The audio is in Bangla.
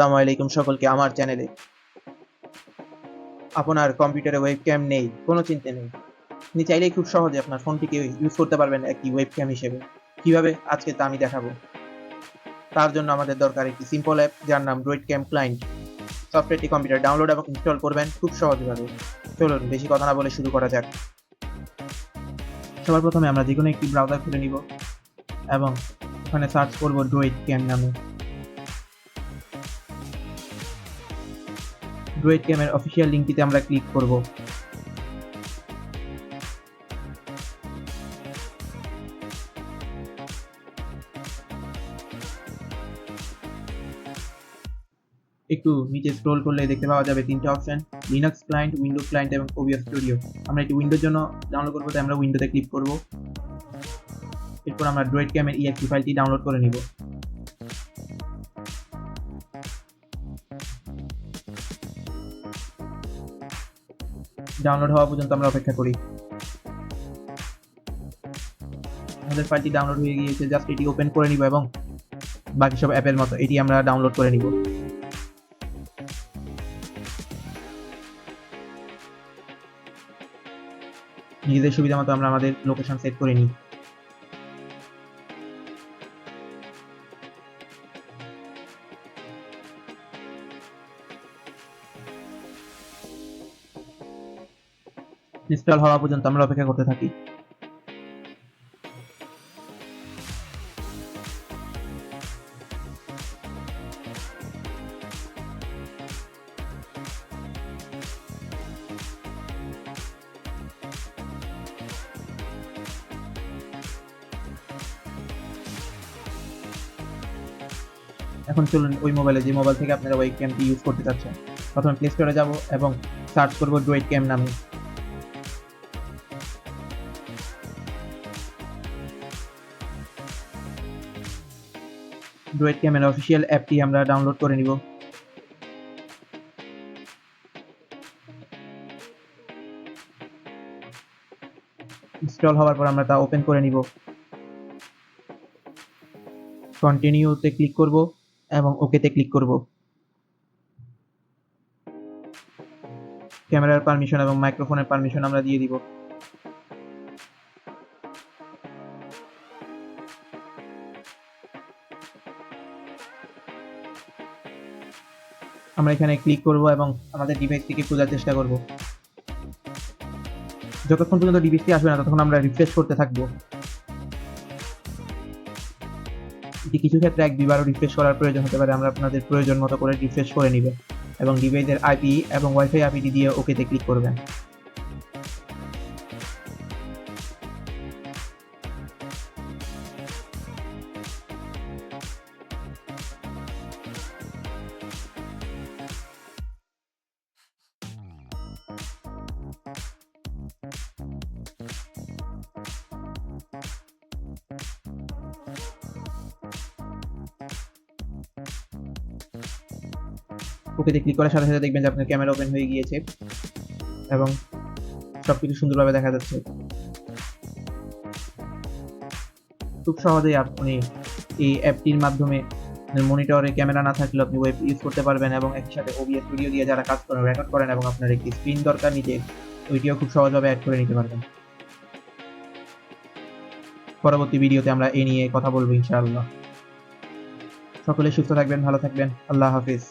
আসসালামু আলাইকুম সকলকে আমার চ্যানেলে। আপনার কম্পিউটারে ওয়েবক্যাম নেই, কোনো চিন্তা নেই। আপনি চাইলেই খুব সহজে আপনার ফোনটিকে ইউজ করতে পারবেন একটি ওয়েবক্যাম হিসেবে। কীভাবে? আজকে তা আমি দেখাবো। তার জন্য আমাদের দরকার একটি সিম্পল অ্যাপ যার নাম ড্রয়েড ক্যাম ক্লায়েন্ট সফটওয়্যারটি কম্পিউটার ডাউনলোড এবং ইনস্টল করবেন খুব সহজভাবে। চলুন, বেশি কথা না বলে শুরু করা যাক। সবার প্রথমে আমরা যে কোনো একটি ব্রাউজার খুলে নিব এবং ওখানে সার্চ করব ড্রয়েড ক্যাম নামে। ড্রয়েড ক্যামের অফিসিয়াল লিঙ্কটিতে আমরা ক্লিক করব। একটু নিচে স্ক্রোল করলে দেখতে পাওয়া যাবে তিনটে option Linux client window client এবং ওবিএস স্টুডিও আমরা একটি উইন্ডোর জন্য ডাউনলোড করব, তাই আমরা উইন্ডোতে ক্লিক করব। এরপর আমরা ড্রয়েড ক্যামের ইএক্সি ফাইলটি ডাউনলোড করে নিব। ডাউনলোড হওয়া পর্যন্ত আমরা অপেক্ষা করি। আমাদের ফাইলটি ডাউনলোড হয়ে গিয়েছে জাস্ট এটি ওপেন করে নিব এবং বাকি সব অ্যাপের মতো এটি আমরা ডাউনলোড করে নিব। নিজেদের সুবিধা মতো আমরা আমাদের লোকেশন সেট করে নিই। ইনস্টল হওয়া পর্যন্ত আমরা অপেক্ষা করতে থাকি। এখন চলুন ওই মোবাইলে, যে মোবাইল থেকে আপনারা ওই ক্যামটি ইউজ করতে চাচ্ছেন, প্রথমে প্লে স্টোরে যাব এবং সার্চ করব ডুয়েট ক্যাম নামে। ডুয়েট ক্যামের অফিসিয়াল অ্যাপটি আমরা ডাউনলোড করে নিব। ইনস্টল হওয়ার পর আমরা তা ওপেন করে নিব। কন্টিনিউতে ক্লিক করব এবং ওকেতে ক্লিক করব। ক্যামেরার পারমিশন এবং মাইক্রোফোনের পারমিশন আমরা দিয়ে দিব। আমরা এখানে ক্লিক করব এবং আমাদের ডিভাইসটিকে খোঁজার চেষ্টা করব। যতক্ষণ পর্যন্ত ডিভাইসটি আসবে না, ততক্ষণ আমরা রিফ্রেশ করতে থাকব। এটি কিছু ক্ষেত্রে এক দুইবারও রিফ্রেশ করার প্রয়োজন হতে পারে, আমরা আপনাদের প্রয়োজন মতো করে রিফ্রেশ করে নেবেন এবং ডিভাইসের আইপি এবং ওয়াইফাই আইপিটি দিয়ে ওকেতে ক্লিক করবেন। ওকেতে ক্লিক করার সাথে সাথে দেখবেন যে আপনার ক্যামেরা ওপেন হয়ে গিয়েছে এবং সবকিছু সুন্দরভাবে দেখা যাচ্ছে। খুব সহজেই আপনি এই অ্যাপটির মাধ্যমে মনিটরে ক্যামেরা না থাকলেও আপনি ওয়েব ইউজ করতে পারবেন এবং একই সাথে ওবিএস স্টুডিও দিয়ে যারা কাজ করেন রেকর্ড করেন এবং আপনার একটি স্ক্রিন দরকার নিতে, ওইটিও খুব সহজভাবে অ্যাড করে নিতে পারবেন। পরবর্তী ভিডিওতে আমরা এ নিয়ে কথা বলব ইনশাআল্লাহ। সকলে সুস্থ থাকবেন, ভালো থাকবেন। আল্লাহ হাফিজ।